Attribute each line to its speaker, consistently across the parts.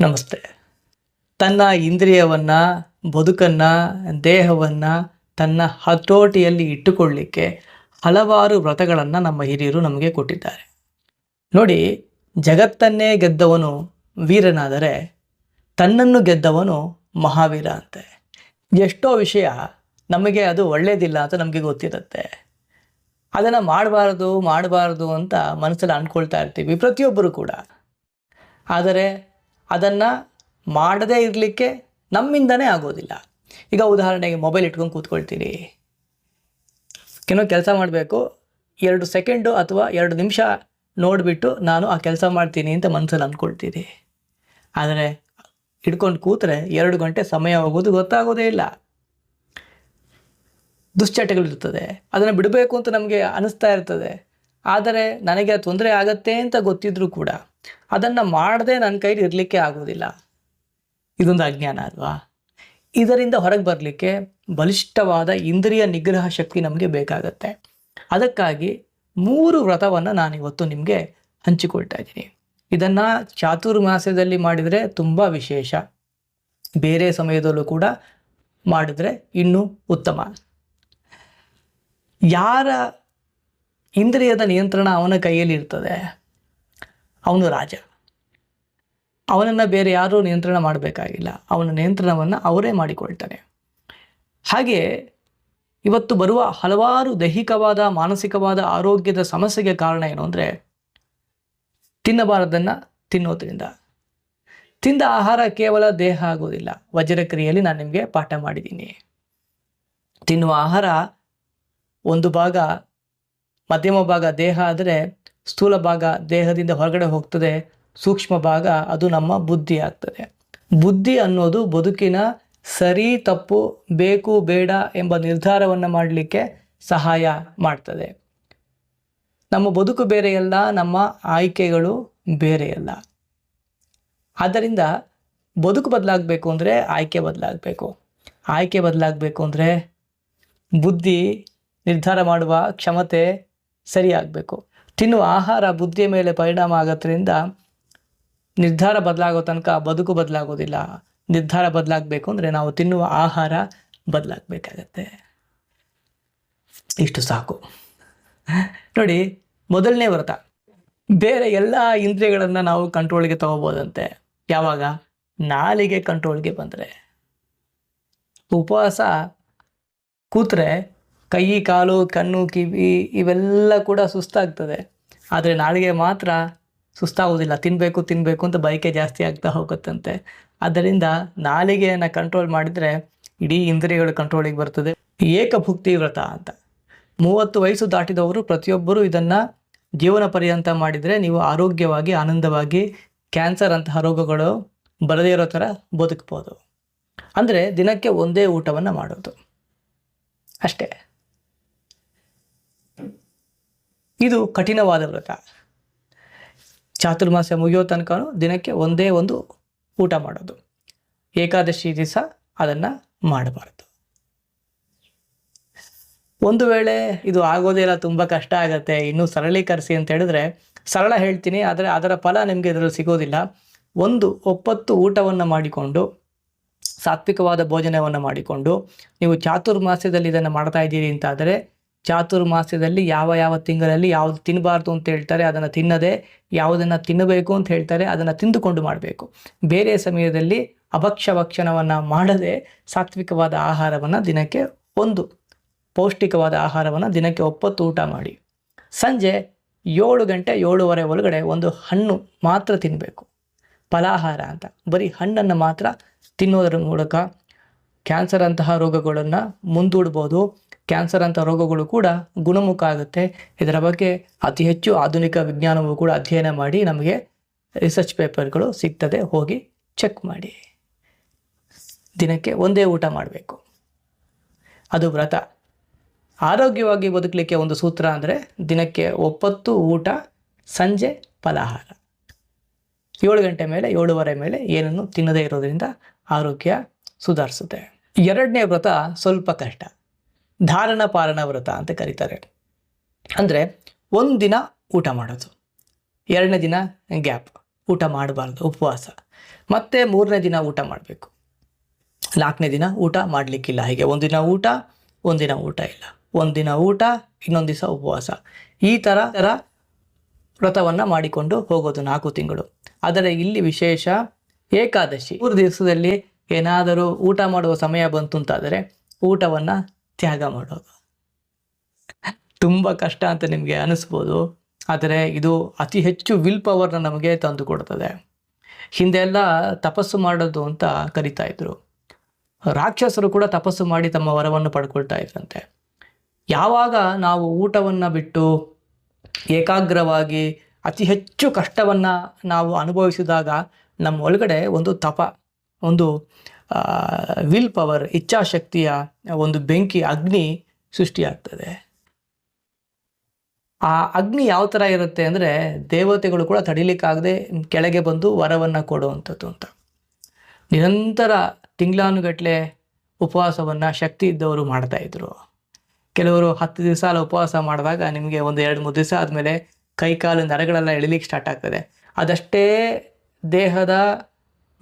Speaker 1: ನಮಸ್ತೆ. ತನ್ನ ಇಂದ್ರಿಯವನ್ನು, ಬದುಕನ್ನು, ದೇಹವನ್ನು ತನ್ನ ಹತೋಟಿಯಲ್ಲಿ ಇಟ್ಟುಕೊಳ್ಳಿಕ್ಕೆ ಹಲವಾರು ವ್ರತಗಳನ್ನು ನಮ್ಮ ಹಿರಿಯರು ನಮಗೆ ಕೊಟ್ಟಿದ್ದಾರೆ. ನೋಡಿ, ಜಗತ್ತನ್ನೇ ಗೆದ್ದವನು ವೀರನಾದರೆ ತನ್ನನ್ನು ಗೆದ್ದವನು ಮಹಾವೀರ ಅಂತೆ. ಎಷ್ಟೋ ವಿಷಯ ನಮಗೆ ಅದು ಒಳ್ಳೆಯದಿಲ್ಲ ಅಂತ ನಮಗೆ ಗೊತ್ತಿರುತ್ತೆ. ಅದನ್ನು ಮಾಡಬಾರ್ದು ಮಾಡಬಾರ್ದು ಅಂತ ಮನಸ್ಸಲ್ಲಿ ಅಂದ್ಕೊಳ್ತಾ ಇರ್ತೀವಿ ಪ್ರತಿಯೊಬ್ಬರು ಕೂಡ. ಆದರೆ ಅದನ್ನು ಮಾಡದೇ ಇರಲಿಕ್ಕೆ ನಮ್ಮಿಂದನೇ ಆಗೋದಿಲ್ಲ. ಈಗ ಉದಾಹರಣೆಗೆ ಮೊಬೈಲ್ ಇಟ್ಕೊಂಡು ಕೂತ್ಕೊಳ್ತೀನಿ ಏನೋ ಕೆಲಸ ಮಾಡಬೇಕು, ಎರಡು ಸೆಕೆಂಡು ಅಥವಾ ಎರಡು ನಿಮಿಷ ನೋಡಿಬಿಟ್ಟು ನಾನು ಆ ಕೆಲಸ ಮಾಡ್ತೀನಿ ಅಂತ ಮನಸ್ಸಲ್ಲಿ ಅಂದ್ಕೊಳ್ತೀನಿ ಆದರೆ ಹಿಡ್ಕೊಂಡು ಕೂತ್ರೆ ಎರಡು ಗಂಟೆ ಸಮಯ ಹೋಗೋದು ಗೊತ್ತಾಗೋದೇ ಇಲ್ಲ. ದುಶ್ಚಟಗಳಿರ್ತದೆ ಅದನ್ನು ಬಿಡಬೇಕು ಅಂತ ನಮಗೆ ಅನಿಸ್ತಾ ಇರ್ತದೆ. ಆದರೆ ನನಗೆ ತೊಂದರೆ ಆಗತ್ತೆ ಅಂತ ಗೊತ್ತಿದ್ರೂ ಕೂಡ ಅದನ್ನು ಮಾಡದೆ ನನ್ನ ಕೈಲಿ ಇರಲಿಕ್ಕೆ ಆಗೋದಿಲ್ಲ ಇದೊಂದು ಅಜ್ಞಾನ ಅಲ್ವಾ? ಇದರಿಂದ ಹೊರಗೆ ಬರಲಿಕ್ಕೆ ಬಲಿಷ್ಠವಾದ ಇಂದ್ರಿಯ ನಿಗ್ರಹ ಶಕ್ತಿ ನಮಗೆ ಬೇಕಾಗತ್ತೆ. ಅದಕ್ಕಾಗಿ ಮೂರು ವ್ರತವನ್ನು ನಾನಿವತ್ತು ನಿಮಗೆ ಹಂಚಿಕೊಳ್ತಾ ಇದ್ದೀನಿ. ಇದನ್ನು ಚಾತುರ್ಮಾಸದಲ್ಲಿ ಮಾಡಿದರೆ ತುಂಬ ವಿಶೇಷ. ಬೇರೆ ಸಮಯದಲ್ಲೂ ಕೂಡ ಮಾಡಿದರೆ ಇನ್ನೂ ಉತ್ತಮ. ಯಾರ ಇಂದ್ರಿಯದ ನಿಯಂತ್ರಣ ಅವನ ಕೈಯಲ್ಲಿ ಇರ್ತದೆ? ಅವನು ರಾಜ. ಅವನನ್ನು ಬೇರೆ ಯಾರೂ ನಿಯಂತ್ರಣ ಮಾಡಬೇಕಾಗಿಲ್ಲ. ಅವನ ನಿಯಂತ್ರಣವನ್ನು ಅವರೇ ಮಾಡಿಕೊಳ್ತಾನೆ. ಹಾಗೆ ಇವತ್ತು ಬರುವ ಹಲವಾರು ದೈಹಿಕವಾದ, ಮಾನಸಿಕವಾದ ಆರೋಗ್ಯದ ಸಮಸ್ಯೆಗೆ ಕಾರಣ ಏನು ಅಂದರೆ ತಿನ್ನಬಾರದನ್ನು ತಿನ್ನೋದ್ರಿಂದ. ತಿಂದ ಆಹಾರ ಕೇವಲ ದೇಹ ಆಗೋದಿಲ್ಲ. ವಜ್ರಕ್ರಿಯೆಯಲ್ಲಿ ನಾನು ನಿಮಗೆ ಪಾಠ ಮಾಡಿದ್ದೀನಿ. ತಿನ್ನುವ ಆಹಾರ ಒಂದು ಭಾಗ, ಮಧ್ಯಮ ಭಾಗ ದೇಹ ಆದರೆ ಸ್ಥೂಲ ಭಾಗ ದೇಹದಿಂದ ಹೊರಗಡೆ ಹೋಗ್ತದೆ, ಸೂಕ್ಷ್ಮ ಭಾಗ ಅದು ನಮ್ಮ ಬುದ್ಧಿ ಆಗ್ತದೆ. ಬುದ್ಧಿ ಅನ್ನೋದು ಬದುಕಿನ ಸರಿ, ತಪ್ಪು, ಬೇಕು, ಬೇಡ ಎಂಬ ನಿರ್ಧಾರವನ್ನು ಮಾಡಲಿಕ್ಕೆ ಸಹಾಯ ಮಾಡ್ತದೆ. ನಮ್ಮ ಬದುಕು ಬೇರೆಯಲ್ಲ ನಮ್ಮ ಆಯ್ಕೆಗಳು ಬೇರೆಯಲ್ಲ ಆದ್ದರಿಂದ ಬದುಕು ಬದಲಾಗಬೇಕು ಅಂದರೆ ಆಯ್ಕೆ ಬದಲಾಗಬೇಕು. ಆಯ್ಕೆ ಬದಲಾಗಬೇಕು ಅಂದರೆ ಬುದ್ಧಿ ನಿರ್ಧಾರ ಮಾಡುವ ಕ್ಷಮತೆ ಸರಿಯಾಗಬೇಕು. ತಿನ್ನುವ ಆಹಾರ ಬುದ್ಧಿಯ ಮೇಲೆ ಪರಿಣಾಮ ಆಗೋದ್ರಿಂದ ನಿರ್ಧಾರ ಬದಲಾಗೋ ತನಕ ಬದುಕು ಬದಲಾಗೋದಿಲ್ಲ. ನಿರ್ಧಾರ ಬದಲಾಗಬೇಕು ಅಂದರೆ ನಾವು ತಿನ್ನುವ ಆಹಾರ ಬದಲಾಗಬೇಕಾಗತ್ತೆ. ಇಷ್ಟು ಸಾಕು. ನೋಡಿ, ಮೊದಲನೇ ವ್ರತ. ಬೇರೆ ಎಲ್ಲ ಇಂದ್ರಿಯಗಳನ್ನು ನಾವು ಕಂಟ್ರೋಲ್ಗೆ ತಗೋಬೋದಂತೆ. ಯಾವಾಗ? ನಾಲಿಗೆ ಕಂಟ್ರೋಲ್ಗೆ ಬಂದರೆ. ಉಪವಾಸ ಕೂತ್ರೆ ಕೈ, ಕಾಲು, ಕಣ್ಣು, ಕಿವಿ ಇವೆಲ್ಲ ಕೂಡ ಸುಸ್ತಾಗ್ತದೆ. ಆದರೆ ನಾಳೆಗೆ ಮಾತ್ರ ಸುಸ್ತಾಗೋದಿಲ್ಲ ತಿನ್ನಬೇಕು ತಿನ್ನಬೇಕು ಅಂತ ಬಯಕೆ ಜಾಸ್ತಿ ಆಗ್ತಾ ಹೋಗುತ್ತಂತೆ. ಆದ್ದರಿಂದ ನಾಲಿಗೆಯನ್ನು ಕಂಟ್ರೋಲ್ ಮಾಡಿದರೆ ಇಡೀ ಇಂದ್ರಿಯಗಳು ಕಂಟ್ರೋಲಿಗೆ ಬರ್ತದೆ. ಏಕಭುಕ್ತಿ ವ್ರತ ಅಂತ. ಮೂವತ್ತು ವಯಸ್ಸು ದಾಟಿದವರು ಪ್ರತಿಯೊಬ್ಬರು ಇದನ್ನು ಜೀವನ ಪರ್ಯಂತ ಮಾಡಿದರೆ ನೀವು ಆರೋಗ್ಯವಾಗಿ, ಆನಂದವಾಗಿ ಕ್ಯಾನ್ಸರ್ ಅಂತಹ ರೋಗಗಳು ಬರದೇ ಇರೋ ಥರ ಬದುಕ್ಬೋದು. ಅಂದರೆ ದಿನಕ್ಕೆ ಒಂದೇ ಊಟವನ್ನು ಮಾಡೋದು. ಅಷ್ಟೇ. ಇದು ಕಠಿಣವಾದ ವ್ರತ. ಚಾತುರ್ಮಾಸ ಮುಗಿಯೋ ತನಕ ದಿನಕ್ಕೆ ಒಂದೇ ಒಂದು ಊಟ ಮಾಡೋದು. ಏಕಾದಶಿ ದಿವಸ ಅದನ್ನು ಮಾಡಬಾರ್ದು. ಒಂದು ವೇಳೆ ಇದು ಆಗೋದೇ ಇಲ್ಲ, ತುಂಬ ಕಷ್ಟ ಆಗುತ್ತೆ, ಇನ್ನೂ ಸರಳೀಕರಿಸಿ ಅಂತ ಹೇಳಿದ್ರೆ ಸರಳ ಹೇಳ್ತೀನಿ, ಆದರೆ ಅದರ ಫಲ ನಿಮಗೆ ಇದರಲ್ಲಿ ಸಿಗೋದಿಲ್ಲ. ಒಂದು ಒಪ್ಪತ್ತು ಊಟವನ್ನು ಮಾಡಿಕೊಂಡು, ಸಾತ್ವಿಕವಾದ ಭೋಜನವನ್ನು ಮಾಡಿಕೊಂಡು, ನೀವು ಚಾತುರ್ಮಾಸ್ಯದಲ್ಲಿ ಇದನ್ನು ಮಾಡ್ತಾ ಇದ್ದೀರಿ ಅಂತಾದರೆ ಚಾತುರ್ಮಾಸ್ಯದಲ್ಲಿ ಯಾವ ಯಾವ ತಿಂಗಳಲ್ಲಿ ಯಾವುದು ತಿನ್ನಬಾರ್ದು ಅಂತ ಹೇಳ್ತಾರೆ, ಅದನ್ನು ತಿನ್ನದೆ ಯಾವುದನ್ನು ತಿನ್ನಬೇಕು ಅಂತ ಹೇಳ್ತಾರೆ, ಅದನ್ನು ತಿಂದುಕೊಂಡು ಮಾಡಬೇಕು. ಬೇರೆ ಸಮಯದಲ್ಲಿ ಅಭಕ್ಷ್ಯ ಭಕ್ಷಣವನ್ನು ಮಾಡದೆ ಸಾತ್ವಿಕವಾದ ಆಹಾರವನ್ನು ದಿನಕ್ಕೆ ಒಂದು, ಪೌಷ್ಟಿಕವಾದ ಆಹಾರವನ್ನು ದಿನಕ್ಕೆ ಒಪ್ಪತ್ತು ಊಟ ಮಾಡಿ. ಸಂಜೆ ಏಳು ಗಂಟೆ ಏಳುವರೆ ಒಳಗಡೆ ಒಂದು ಹಣ್ಣು ಮಾತ್ರ ತಿನ್ನಬೇಕು ಫಲಾಹಾರ ಅಂತ. ಬರೀ ಹಣ್ಣನ್ನು ಮಾತ್ರ ತಿನ್ನೋದರ ಮೂಲಕ ಕ್ಯಾನ್ಸರ್ ಅಂತಹ ರೋಗಗಳನ್ನು ಮುಂದೂಡ್ಬೋದು. ಕ್ಯಾನ್ಸರ್ ಅಂತ ರೋಗಗಳು ಕೂಡ ಗುಣಮುಖ ಆಗುತ್ತೆ. ಇದರ ಬಗ್ಗೆ ಅತಿ ಹೆಚ್ಚು ಆಧುನಿಕ ವಿಜ್ಞಾನವು ಕೂಡ ಅಧ್ಯಯನ ಮಾಡಿ ನಮಗೆ ರಿಸರ್ಚ್ ಪೇಪರ್ಗಳು ಸಿಗ್ತದೆ, ಹೋಗಿ ಚೆಕ್ ಮಾಡಿ. ದಿನಕ್ಕೆ ಒಂದೇ ಊಟ ಮಾಡಬೇಕು. ಅದು ವ್ರತ. ಆರೋಗ್ಯವಾಗಿ ಬದುಕಲಿಕ್ಕೆ ಒಂದು ಸೂತ್ರ ಅಂದರೆ ದಿನಕ್ಕೆ ಒಪ್ಪತ್ತು ಊಟ, ಸಂಜೆ ಫಲಾಹಾರ. ಏಳು ಗಂಟೆ ಮೇಲೆ, ಏಳುವರೆ ಮೇಲೆ ಏನನ್ನು ತಿನ್ನದೇ ಇರೋದರಿಂದ ಆರೋಗ್ಯ ಸುಧಾರಿಸುತ್ತೆ. ಎರಡನೇ ವ್ರತ ಸ್ವಲ್ಪ ಕಷ್ಟ. ಧಾರಣ ಪಾರಣ ವ್ರತ ಅಂತ ಕರೀತಾರೆ. ಅಂದರೆ ಒಂದು ದಿನ ಊಟ ಮಾಡೋದು, ಎರಡನೇ ದಿನ ಗ್ಯಾಪ್, ಊಟ ಮಾಡಬಾರ್ದು, ಉಪವಾಸ. ಮತ್ತೆ ಮೂರನೇ ದಿನ ಊಟ ಮಾಡಬೇಕು. ನಾಲ್ಕನೇ ದಿನ ಊಟ ಮಾಡಲಿಕ್ಕಿಲ್ಲ ಹೀಗೆ. ಒಂದಿನ ಊಟ ಒಂದಿನ ಊಟ ಇಲ್ಲ. ಒಂದಿನ ಊಟ, ಇನ್ನೊಂದು ದಿವಸ ಉಪವಾಸ. ಈ ಥರ ಥರ ವ್ರತವನ್ನು ಮಾಡಿಕೊಂಡು ಹೋಗೋದು ನಾಲ್ಕು ತಿಂಗಳು. ಆದರೆ ಇಲ್ಲಿ ವಿಶೇಷ ಏಕಾದಶಿ. ಮೂರು ದಿವಸದಲ್ಲಿ ಏನಾದರೂ ಊಟ ಮಾಡುವ ಸಮಯ ಬಂತು ಅಂತಾದರೆ ಊಟವನ್ನು ತ್ಯಾಗ ಮಾಡೋದು. ತುಂಬ ಕಷ್ಟ ಅಂತ ನಿಮಗೆ ಅನಿಸ್ಬೋದು. ಆದರೆ ಇದು ಅತಿ ಹೆಚ್ಚು ವಿಲ್ ಪವರ್ನ ನಮಗೆ ತಂದು ಕೊಡ್ತದೆ. ಹಿಂದೆ ಎಲ್ಲ ತಪಸ್ಸು ಮಾಡೋದು ಅಂತ ಕರಿತಾ ಇದ್ರು. ರಾಕ್ಷಸರು ಕೂಡ ತಪಸ್ಸು ಮಾಡಿ ತಮ್ಮ ವರವನ್ನು ಪಡ್ಕೊಳ್ತಾ ಇದ್ರಂತೆ. ಯಾವಾಗ ನಾವು ಊಟವನ್ನು ಬಿಟ್ಟು ಏಕಾಗ್ರವಾಗಿ ಅತಿ ಹೆಚ್ಚು ಕಷ್ಟವನ್ನು ನಾವು ಅನುಭವಿಸಿದಾಗ ನಮ್ಮ ಒಳಗಡೆ ಒಂದು ತಪ, ಒಂದು ವಿಲ್ ಪವರ್ ಇಚ್ಛಾಶಕ್ತಿಯ ಒಂದು ಬೆಂಕಿ, ಅಗ್ನಿ ಸೃಷ್ಟಿಯಾಗ್ತದೆ. ಆ ಅಗ್ನಿ ಯಾವ ಥರ ಇರುತ್ತೆ ಅಂದರೆ ದೇವತೆಗಳು ಕೂಡ ತಡಿಲಿಕ್ಕಾಗದೆ ಕೆಳಗೆ ಬಂದು ವರವನ್ನು ಕೊಡುವಂಥದ್ದು ಅಂತ. ನಿರಂತರ ತಿಂಗಳಾನುಗಟ್ಟಲೆ ಉಪವಾಸವನ್ನು ಶಕ್ತಿ ಇದ್ದವರು ಮಾಡ್ತಾ ಇದ್ರು. ಕೆಲವರು ಹತ್ತು ದಿವಸ ಉಪವಾಸ ಮಾಡಿದಾಗ ನಿಮಗೆ ಒಂದು ಎರಡು ಮೂರು ದಿವಸ ಆದಮೇಲೆ ಕೈಕಾಲು ನರಗಳೆಲ್ಲ ಎಳಿಲಿಕ್ಕೆ ಸ್ಟಾರ್ಟ್ ಆಗ್ತದೆ. ಅದಷ್ಟೇ ದೇಹದ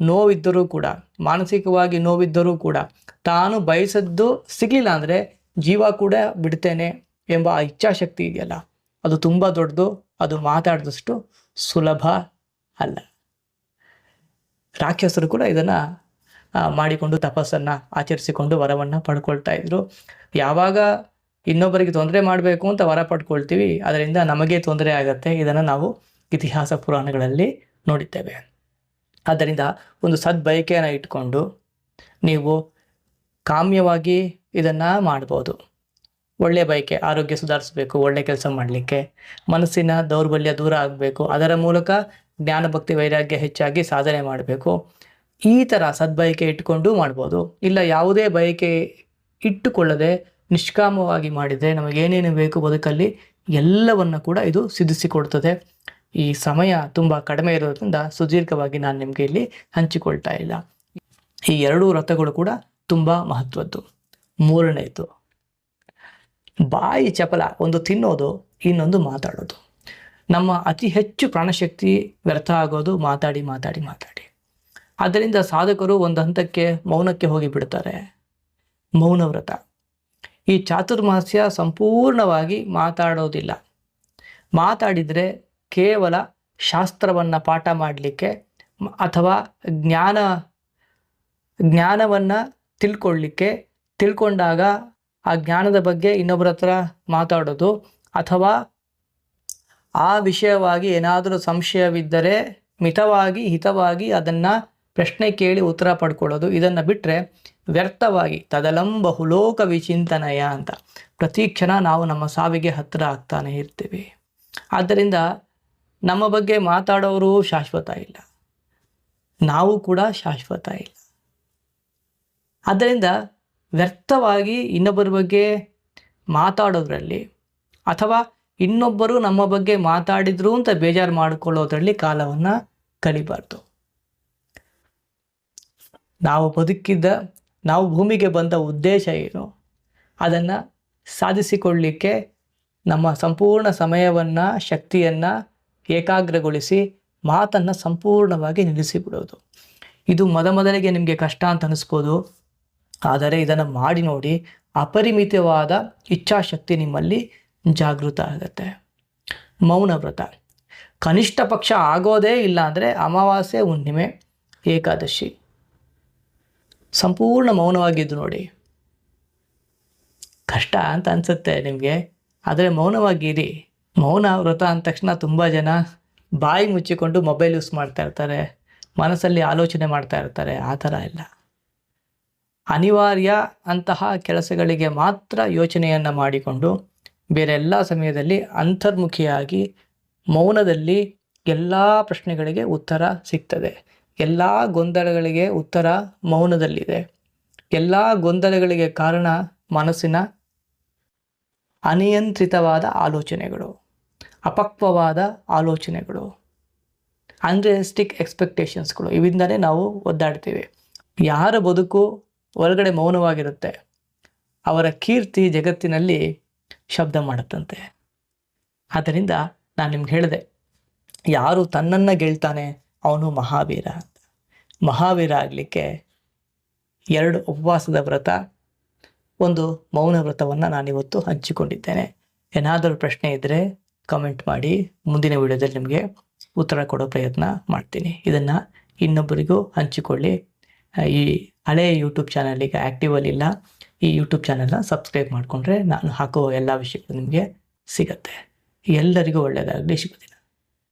Speaker 1: ನೋವಿದ್ದರೂ ಕೂಡ, ಮಾನಸಿಕವಾಗಿ ನೋವಿದ್ದರೂ ಕೂಡ, ತಾನು ಬಯಸದ್ದು ಸಿಗಲಿಲ್ಲ ಅಂದರೆ ಜೀವ ಕೂಡ ಬಿಡ್ತೇನೆ ಎಂಬ ಆ ಇಚ್ಛಾಶಕ್ತಿ ಇದೆಯಲ್ಲ, ಅದು ತುಂಬ ದೊಡ್ಡದು, ಅದು ಮಾತಾಡಿದಷ್ಟು ಸುಲಭ ಅಲ್ಲ. ರಾಕ್ಷಸರು ಕೂಡ ಇದನ್ನು ಮಾಡಿಕೊಂಡು ತಪಸ್ಸನ್ನು ಆಚರಿಸಿಕೊಂಡು ವರವನ್ನು ಪಡ್ಕೊಳ್ತಾ ಇದ್ರು. ಯಾವಾಗ ಇನ್ನೊಬ್ಬರಿಗೆ ತೊಂದರೆ ಮಾಡಬೇಕು ಅಂತ ವರ ಪಡ್ಕೊಳ್ತೀವಿ, ಅದರಿಂದ ನಮಗೆ ತೊಂದರೆ ಆಗುತ್ತೆ. ಇದನ್ನು ನಾವು ಇತಿಹಾಸ ಪುರಾಣಗಳಲ್ಲಿ ನೋಡಿದ್ದೇವೆ. ಆದ್ದರಿಂದ ಒಂದು ಸದ್ಬಯಕೆಯನ್ನು ಇಟ್ಕೊಂಡು ನೀವು ಕಾಮ್ಯವಾಗಿ ಇದನ್ನು ಮಾಡ್ಬೋದು. ಒಳ್ಳೆಯ ಬಯಕೆ, ಆರೋಗ್ಯ ಸುಧಾರಿಸಬೇಕು, ಒಳ್ಳೆ ಕೆಲಸ ಮಾಡಲಿಕ್ಕೆ, ಮನಸ್ಸಿನ ದೌರ್ಬಲ್ಯ ದೂರ ಆಗಬೇಕು, ಅದರ ಮೂಲಕ ಜ್ಞಾನ ಭಕ್ತಿ ವೈರಾಗ್ಯ ಹೆಚ್ಚಾಗಿ ಸಾಧನೆ ಮಾಡಬೇಕು. ಈ ಥರ ಸದ್ಬಯಕೆ ಇಟ್ಟುಕೊಂಡು ಮಾಡ್ಬೋದು. ಇಲ್ಲ, ಯಾವುದೇ ಬಯಕೆ ಇಟ್ಟುಕೊಳ್ಳದೆ ನಿಷ್ಕಾಮವಾಗಿ ಮಾಡಿದರೆ ನಮಗೇನೇನು ಬೇಕು ಬದುಕಲ್ಲಿ ಎಲ್ಲವನ್ನು ಕೂಡ ಇದು ಸಿದ್ಧಿಸಿಕೊಡ್ತದೆ. ಈ ಸಮಯ ತುಂಬ ಕಡಿಮೆ ಇರೋದ್ರಿಂದ ಸುದೀರ್ಘವಾಗಿ ನಾನು ನಿಮಗೆ ಇಲ್ಲಿ ಹಂಚಿಕೊಳ್ತಾ ಇಲ್ಲ. ಈ ಎರಡೂ ವ್ರತಗಳು ಕೂಡ ತುಂಬ ಮಹತ್ವದ್ದು. ಮೂರನೇದು, ಬಾಯಿ ಚಪಲ, ಒಂದು ತಿನ್ನೋದು, ಇನ್ನೊಂದು ಮಾತಾಡೋದು. ನಮ್ಮ ಅತಿ ಹೆಚ್ಚು ಪ್ರಾಣಶಕ್ತಿ ವ್ಯರ್ಥ ಆಗೋದು ಮಾತಾಡಿ ಮಾತಾಡಿ ಮಾತಾಡಿ. ಆದ್ದರಿಂದ ಸಾಧಕರು ಒಂದು ಹಂತಕ್ಕೆ ಮೌನಕ್ಕೆ ಹೋಗಿ ಬಿಡ್ತಾರೆ. ಮೌನ ವ್ರತ. ಈ ಚಾತುರ್ಮಾಸ್ಯ ಸಂಪೂರ್ಣವಾಗಿ ಮಾತಾಡೋದಿಲ್ಲ. ಮಾತಾಡಿದರೆ ಕೇವಲ ಶಾಸ್ತ್ರವನ್ನು ಪಾಠ ಮಾಡಲಿಕ್ಕೆ ಅಥವಾ ಜ್ಞಾನ, ಜ್ಞಾನವನ್ನು ತಿಳ್ಕೊಳ್ಳಿಕ್ಕೆ ತಿಳ್ಕೊಂಡಾಗ ಆ ಜ್ಞಾನದ ಬಗ್ಗೆ ಇನ್ನೊಬ್ಬರ ಹತ್ರ ಮಾತಾಡೋದು ಅಥವಾ ಆ ವಿಷಯವಾಗಿ ಏನಾದರೂ ಸಂಶಯವಿದ್ದರೆ ಮಿತವಾಗಿ, ಹಿತವಾಗಿ ಅದನ್ನು ಪ್ರಶ್ನೆ ಕೇಳಿ ಉತ್ತರ ಪಡ್ಕೊಳ್ಳೋದು. ಇದನ್ನು ಬಿಟ್ಟರೆ ವ್ಯರ್ಥವಾಗಿ ತದಲಂ ಬಹುಲೋಕ ವಿಚಿಂತನಯ ಅಂತ ಪ್ರತಿ ಕ್ಷಣ ನಾವು ನಮ್ಮ ಸಾವಿಗೆ ಹತ್ತಿರ ಆಗ್ತಾನೆ ಇರ್ತೀವಿ. ಆದ್ದರಿಂದ ನಮ್ಮ ಬಗ್ಗೆ ಮಾತಾಡೋರು ಶಾಶ್ವತ ಇಲ್ಲ. ನಾವು ಕೂಡ ಶಾಶ್ವತ ಇಲ್ಲ. ಆದ್ದರಿಂದ ವ್ಯರ್ಥವಾಗಿ ಇನ್ನೊಬ್ಬರ ಬಗ್ಗೆ ಮಾತಾಡೋದ್ರಲ್ಲಿ ಅಥವಾ ಇನ್ನೊಬ್ಬರು ನಮ್ಮ ಬಗ್ಗೆ ಮಾತಾಡಿದ್ರು ಅಂತ ಬೇಜಾರು ಮಾಡಿಕೊಳ್ಳೋದ್ರಲ್ಲಿ ಕಾಲವನ್ನು ಕಳಿಬಾರ್ದು ನಾವು ಬದುಕಿದ್ದ, ನಾವು ಭೂಮಿಗೆ ಬಂದ ಉದ್ದೇಶ ಏನು? ಅದನ್ನು ಸಾಧಿಸಿಕೊಳ್ಳಲಿಕ್ಕೆ ನಮ್ಮ ಸಂಪೂರ್ಣ ಸಮಯವನ್ನು, ಶಕ್ತಿಯನ್ನು ಏಕಾಗ್ರಗೊಳಿಸಿ ಮಾತನ್ನು ಸಂಪೂರ್ಣವಾಗಿ ನಿಲ್ಲಿಸಿಬಿಡೋದು. ಇದು ಮೊದಮೊದಲಿಗೆ ನಿಮಗೆ ಕಷ್ಟ ಅಂತ ಅನಿಸ್ಬೋದು. ಆದರೆ ಇದನ್ನು ಮಾಡಿ ನೋಡಿ ಅಪರಿಮಿತವಾದ ಇಚ್ಛಾಶಕ್ತಿ ನಿಮ್ಮಲ್ಲಿ ಜಾಗೃತ ಆಗುತ್ತೆ. ಮೌನ ವ್ರತ. ಕನಿಷ್ಠ ಪಕ್ಷ ಆಗೋದೇ ಇಲ್ಲ ಅಂದರೆ ಅಮಾವಾಸ್ಯೆ, ಹುಣ್ಣಿಮೆ, ಏಕಾದಶಿ. ಸಂಪೂರ್ಣ ಮೌನವಾಗಿದ್ದು ನೋಡಿ. ಕಷ್ಟ ಅಂತ ಅನಿಸುತ್ತೆ ನಿಮಗೆ. ಆದರೆ ಮೌನವಾಗಿರಿ. ಮೌನ ವ್ರತ ಅಂದ ತಕ್ಷಣ ತುಂಬ ಜನ ಬಾಯಿ ಮುಚ್ಚಿಕೊಂಡು ಮೊಬೈಲ್ ಯೂಸ್ ಮಾಡ್ತಾ ಇರ್ತಾರೆ. ಮನಸ್ಸಲ್ಲಿ ಆಲೋಚನೆ ಮಾಡ್ತಾ ಇರ್ತಾರೆ. ಆ ಥರ ಇಲ್ಲ. ಅನಿವಾರ್ಯ ಅಂತಹ ಕೆಲಸಗಳಿಗೆ ಮಾತ್ರ ಯೋಚನೆಯನ್ನು ಮಾಡಿಕೊಂಡು ಬೇರೆ ಎಲ್ಲ ಸಮಯದಲ್ಲಿ ಅಂತರ್ಮುಖಿಯಾಗಿ ಮೌನದಲ್ಲಿ ಎಲ್ಲ ಪ್ರಶ್ನೆಗಳಿಗೆ ಉತ್ತರ ಸಿಗ್ತದೆ. ಎಲ್ಲ ಗೊಂದಲಗಳಿಗೆ ಉತ್ತರ ಮೌನದಲ್ಲಿದೆ. ಎಲ್ಲ ಗೊಂದಲಗಳಿಗೆ ಕಾರಣ ಮನಸ್ಸಿನ ಅನಿಯಂತ್ರಿತವಾದ ಆಲೋಚನೆಗಳು. ಅಪಕ್ವವಾದ ಆಲೋಚನೆಗಳು ಅನ್ರಿಯಲಿಸ್ಟಿಕ್ ಎಕ್ಸ್ಪೆಕ್ಟೇಷನ್ಸ್ಗಳು ಇವಿಂದಲೇ ನಾವು ಒದ್ದಾಡ್ತೀವಿ. ಯಾರ ಬದುಕು ಹೊರಗಡೆ ಮೌನವಾಗಿರುತ್ತೆ, ಅವರ ಕೀರ್ತಿ ಜಗತ್ತಿನಲ್ಲಿ ಶಬ್ದ ಮಾಡುತ್ತಂತೆ. ಆದ್ದರಿಂದ ನಾನು ನಿಮ್ಗೆ ಹೇಳಿದೆ, ಯಾರು ತನ್ನನ್ನು ಗೆಲ್ತಾನೆ ಅವನು ಮಹಾವೀರ ಅಂತ. ಮಹಾವೀರ ಆಗಲಿಕ್ಕೆ ಎರಡು ಉಪವಾಸದ ವ್ರತ, ಒಂದು ಮೌನ ವ್ರತವನ್ನು ನಾನಿವತ್ತು ಹಂಚಿಕೊಂಡಿದ್ದೇನೆ. ಏನಾದರೂ ಪ್ರಶ್ನೆ ಇದ್ದರೆ ಕಮೆಂಟ್ ಮಾಡಿ. ಮುಂದಿನ ವಿಡಿಯೋದಲ್ಲಿ ನಿಮಗೆ ಉತ್ತರ ಕೊಡೋ ಪ್ರಯತ್ನ ಮಾಡ್ತೀನಿ. ಇದನ್ನು ಇನ್ನೊಬ್ಬರಿಗೂ ಹಂಚಿಕೊಳ್ಳಿ. ಈ ಹಳೆಯ ಯೂಟ್ಯೂಬ್ ಚಾನಲ್ ಈಗ ಆ್ಯಕ್ಟಿವಲ್ಲಿ ಇಲ್ಲ. ಈ ಯೂಟ್ಯೂಬ್ ಚಾನಲ್ನ ಸಬ್ಸ್ಕ್ರೈಬ್ ಮಾಡಿಕೊಂಡ್ರೆ ನಾನು ಹಾಕೋ ಎಲ್ಲ ವಿಷಯಗಳು ನಿಮಗೆ ಸಿಗತ್ತೆ. ಎಲ್ಲರಿಗೂ ಒಳ್ಳೆಯದಾಗಲಿ ದಿನ